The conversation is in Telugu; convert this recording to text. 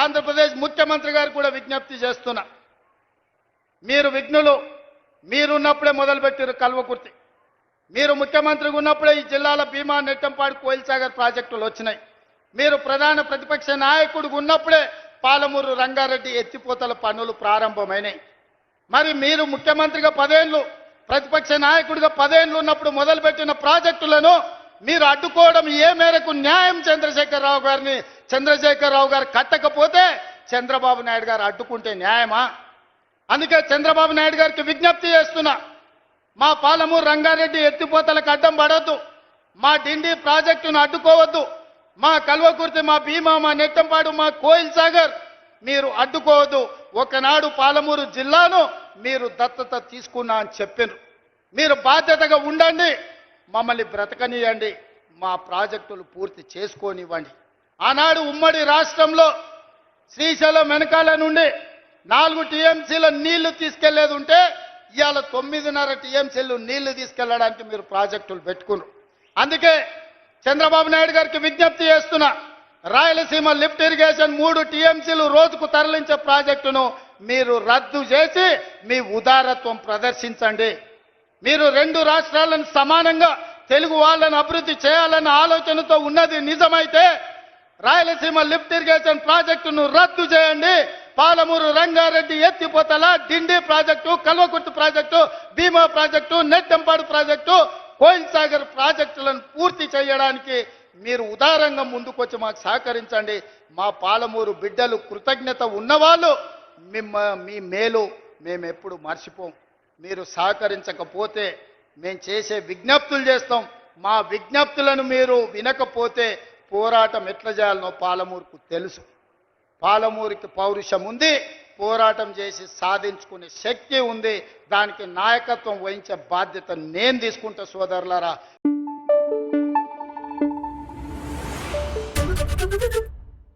ఆంధ్రప్రదేశ్ ముఖ్యమంత్రి గారు కూడా విజ్ఞప్తి చేస్తున్నా. మీరు విఘ్నులు మీరున్నప్పుడే మొదలుపెట్టారు కల్వకుర్తి. మీరు ముఖ్యమంత్రిగా ఉన్నప్పుడే ఈ జిల్లాల భీమా నెట్టంపాడు కోయిల్ సాగర్ ప్రాజెక్టులు వచ్చినాయి. మీరు ప్రధాన ప్రతిపక్ష నాయకుడిగా ఉన్నప్పుడే పాలమూరు రంగారెడ్డి ఎత్తిపోతల పనులు ప్రారంభమైనాయి. మరి మీరు ముఖ్యమంత్రిగా పదేళ్ళు ప్రతిపక్ష నాయకుడిగా పదేళ్ళు ఉన్నప్పుడు మొదలుపెట్టిన ప్రాజెక్టులను మీరు అడ్డుకోవడం ఏ మేరకు న్యాయం చంద్రశేఖరరావు గారిని చంద్రశేఖరరావు గారు కట్టకపోతే చంద్రబాబు నాయుడు గారు అడ్డుకుంటే న్యాయమా? అందుకే చంద్రబాబు నాయుడు గారికి విజ్ఞప్తి చేస్తున్నా. మా పాలమూరు రంగారెడ్డి ఎత్తిపోతలకు అడ్డం పడవద్దు మా డిండి ప్రాజెక్టును అడ్డుకోవద్దు. మా కల్వకుర్తి మా భీమా మా నెట్టంపాడు మా కోయిల్ సాగర్ మీరు అడ్డుకోవద్దు. ఒకనాడు పాలమూరు జిల్లాను మీరు దత్తత తీసుకున్నా అని చెప్పారు మీరు బాధ్యతగా ఉండండి. మమ్మల్ని బ్రతకనియండి. మా ప్రాజెక్టులు పూర్తి చేసుకోనివ్వండి. ఆనాడు ఉమ్మడి రాష్ట్రంలో శ్రీశైలం వెనకాల నుండి నాలుగు టీఎంసీల నీళ్ళు తీసుకెళ్ళేది ఉంటే ఇవాళ తొమ్మిదిన్నర టీఎంసీలు నీళ్ళు తీసుకెళ్ళడానికి మీరు ప్రాజెక్టులు పెట్టుకున్నారు. అందుకే చంద్రబాబు నాయుడు గారికి విజ్ఞప్తి చేస్తున్నా రాయలసీమ లిఫ్ట్ ఇరిగేషన్ మూడు టీఎంసీలు రోజుకు తరలించే ప్రాజెక్టును మీరు రద్దు చేసి మీ ఉదారత్వం ప్రదర్శించండి. మీరు రెండు రాష్ట్రాలను సమానంగా తెలుగు వాళ్ళని అభివృద్ధి చేయాలన్న ఆలోచనతో ఉన్నది నిజమైతే రాయలసీమ లిఫ్ట్ ఇరిగేషన్ ప్రాజెక్టును రద్దు చేయండి. పాలమూరు రంగారెడ్డి ఎత్తిపోతల Dindi project Kalwakurthy project Bhima project Nettampadu project Koil Sagar ప్రాజెక్టులను పూర్తి చేయడానికి మీరు ఉదారంగా ముందుకొచ్చి మాకు సహకరించండి. మా పాలమూరు బిడ్డలు కృతజ్ఞత ఉన్నవాళ్ళు మిమ్మ మీ మేలు మేము ఎప్పుడు మర్చిపోం. మీరు సహకరించకపోతే మేము చేసే విజ్ఞప్తులు చేస్తాం. మా విజ్ఞప్తులను మీరు వినకపోతే పోరాటం ఎట్లా చేయాలనో పాలమూరుకు తెలుసు. పాలమూరికి పౌరుషం ఉంది పోరాటం చేసి సాధించుకునే శక్తి ఉంది. దానికి నాయకత్వం వహించే బాధ్యత నేను తీసుకుంటా సోదరులారా.